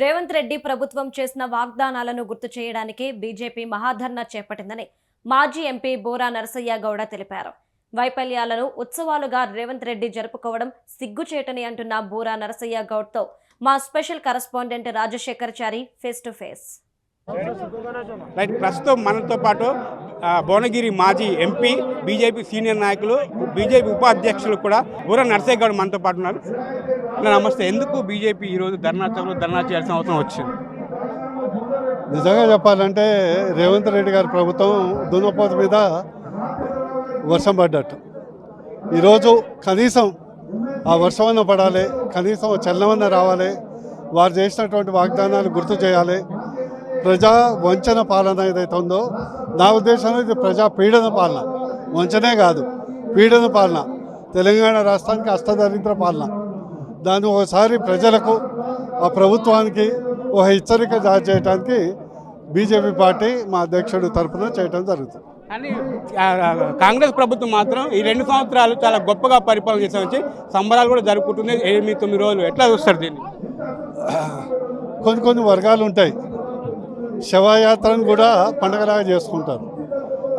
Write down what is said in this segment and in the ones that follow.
రేవంత్ రెడ్డి ప్రభుత్వం చేసిన వాగ్దానాలను గుర్తు చేయడానికి బీజేపీ మహాధర్నా చేపట్టిందని మాజీ ఎంపీ బోరా నరసయ్య గౌడ తెలిపారు. వైఫల్యాలను ఉత్సవాలుగా రేవంత్ రెడ్డి జరుపుకోవడం సిగ్గుచేటని అంటున్న బోరా నరసయ్య గౌడ్తో మా special correspondent Rajasekhar Chari face to face. Right ప్రస్తుతం మనతో పాటు భువనగిరి మాజీ ఎంపీ బీజేపీ సీనియర్ నాయకులు బీజేపీ ఉపాధ్యక్షులు కూడా బూర నర్సయ్య గౌడ్ మనతో పాటు ఉన్నారు. నమస్తే. ఎందుకు బీజేపీ ఈరోజు ధర్నా చౌక్లో ధర్నా చేయాల్సిన అవసరం వచ్చింది? నిజంగా చెప్పాలంటే రేవంత్ రెడ్డి గారి ప్రభుత్వం దున్నపోత మీద వర్షం పడ్డట్టు. ఈరోజు కనీసం ఆ వర్షమన్న పడాలి కనీసం చల్లమన్న రావాలి వారు చేసినటువంటి వాగ్దానాలు గుర్తు చేయాలి. ప్రజా వంచన పాలన ఏదైతే ఉందో నా ఉద్దేశంలో ఇది ప్రజా పీడన పాలన. వంచనే కాదు పీడన పాలన. తెలంగాణ రాష్ట్రానికి అష్టదరిద్ర పాలన. దాన్ని ఒకసారి ప్రజలకు ఆ ప్రభుత్వానికి ఒక హెచ్చరిక జారీ చేయడానికి బీజేపీ పార్టీ మా అధ్యక్షుడు తరఫున చేయడం జరుగుతుంది. కానీ కాంగ్రెస్ ప్రభుత్వం మాత్రం ఈ రెండు సంవత్సరాలు చాలా గొప్పగా పరిపాలన చేసే వచ్చి సంబరాలు కూడా జరుపుకుంటుంది ఎనిమిది తొమ్మిది రోజులు. ఎట్లా చూస్తారు దీన్ని? కొన్ని కొన్ని వర్గాలు ఉంటాయి. శవయాత్రను కూడా పండగలాగా చేసుకుంటారు.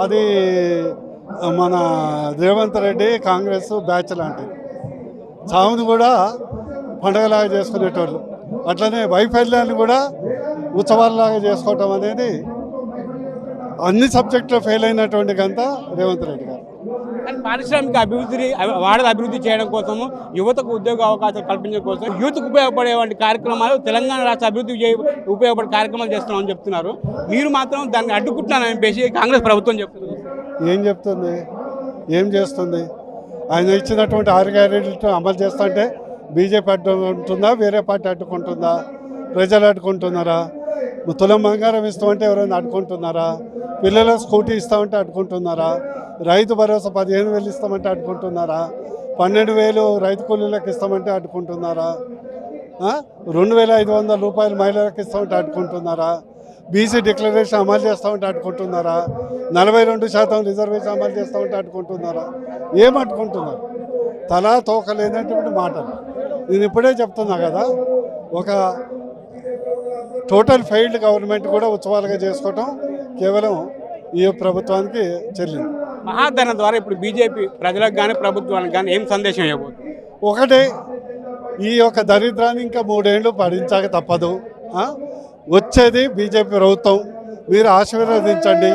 అది మన రేవంత్ రెడ్డి కాంగ్రెస్ బ్యాచ్ లాంటిది. చావును కూడా పండగలాగా చేసుకునేటోళ్ళు. అట్లనే వైఫల్యాన్ని కూడా ఉత్సవాలలాగా చేసుకోవటం అనేది అన్ని సబ్జెక్టులో ఫెయిల్ అయినటువంటి గంత రేవంత్ రెడ్డి గారు. పారిశ్రామిక అభివృద్ధి వాడల అభివృద్ధి చేయడం కోసము యువతకు ఉద్యోగ అవకాశాలు కల్పించడం కోసం యూత్కు ఉపయోగపడే వంటి కార్యక్రమాలు తెలంగాణ రాష్ట్ర అభివృద్ధి ఉపయోగపడే కార్యక్రమాలు చేస్తున్నామని చెప్తున్నారు. మీరు మాత్రం దాన్ని అడ్డుకుంటున్నానని చెప్పేసి కాంగ్రెస్ ప్రభుత్వం చెప్తున్నారు ఏం చెప్తుంది? ఏం చేస్తుంది? ఆయన ఇచ్చినటువంటి ఆరు గ్యారెంటీలు అమలు చేస్తుంటే బీజేపీ అడ్డుకుంటుందా వేరే పార్టీ అడ్డుకుంటుందా? ప్రజలు అడ్డుకుంటున్నారా? తులం బంగారం ఇస్తామంటే ఎవరైనా అడ్డుకుంటున్నారా? పిల్లల స్కూటీ ఇస్తామంటే అడ్డుకుంటున్నారా? రైతు భరోసా పదిహేను వేలు ఇస్తామంటే అడ్డుకుంటున్నారా? పన్నెండు వేలు రైతు కూలీలకు ఇస్తామంటే అడ్డుకుంటున్నారా? రెండు వేల ఐదు వందల రూపాయలు మహిళలకు ఇస్తామంటే అడ్డుకుంటున్నారా? బీసీ డిక్లరేషన్ అమలు చేస్తామంటే అడ్డుకుంటున్నారా? నలభై రెండు శాతం రిజర్వేషన్ అమలు చేస్తామంటే అడ్డుకుంటున్నారా? ఏం అడ్డుకుంటున్నారు? తలా తోకలేనటువంటి మాటలు. నేను ఇప్పుడే చెప్తున్నా కదా ఒక టోటల్ ఫెయిల్డ్ గవర్నమెంట్ కూడా ఉత్సవాలుగా చేసుకోవటం కేవలం ఈ ప్రభుత్వానికి చెల్లింది. మహాధరణ ద్వారా ఇప్పుడు బీజేపీ ప్రజలకు కానీ ప్రభుత్వానికి కానీ ఏం సందేశం ఇవ్వబోతుంది ఒకటే ఈ యొక్క దరిద్రాన్ని ఇంకా మూడేళ్ళు పడించాక తప్పదు? వచ్చేది బీజేపీ ప్రభుత్వం. మీరు ఆశీర్వదించండి.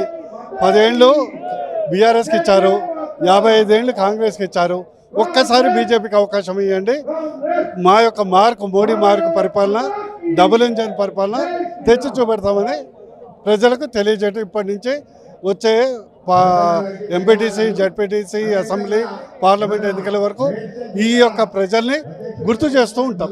పదేళ్ళు బీఆర్ఎస్కి ఇచ్చారు. యాభై ఐదేళ్ళు కాంగ్రెస్కి ఇచ్చారు. ఒక్కసారి బీజేపీకి అవకాశం ఇవ్వండి మా యొక్క మార్కు మోడీ మార్కు పరిపాలన డబుల్ ఇంజన్ పరిపాలన తెచ్చి చూపెడతామని ప్రజలకు తెలియజేయడం ఇప్పటి నుంచి వచ్చే పా ఎంపీటీసీ జడ్పీటీసీ అసెంబ్లీ పార్లమెంట్ ఎన్నికల వరకు ఈ యొక్క ప్రజల్ని గుర్తు చేస్తూ ఉంటాం.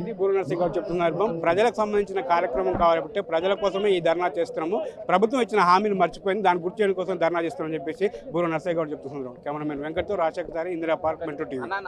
ఇది గురు నర్సింగ్ గారు చెప్తున్నారు ప్రజలకు సంబంధించిన కార్యక్రమం కాబట్టి ప్రజల కోసమే ఈ ధర్నా చేస్తున్నాము. ప్రభుత్వం ఇచ్చిన హామీని మర్చిపోయింది. దాని గుర్తు చేయడం కోసం ధర్నా చేస్తున్నామని చెప్పేసి గురు నరసింహ గారు చెప్తున్నారు. కెమెరామెన్ వెంకట్తో రాజశేఖర్ ఇందిరా పార్క్ మెంటూ టీవీ.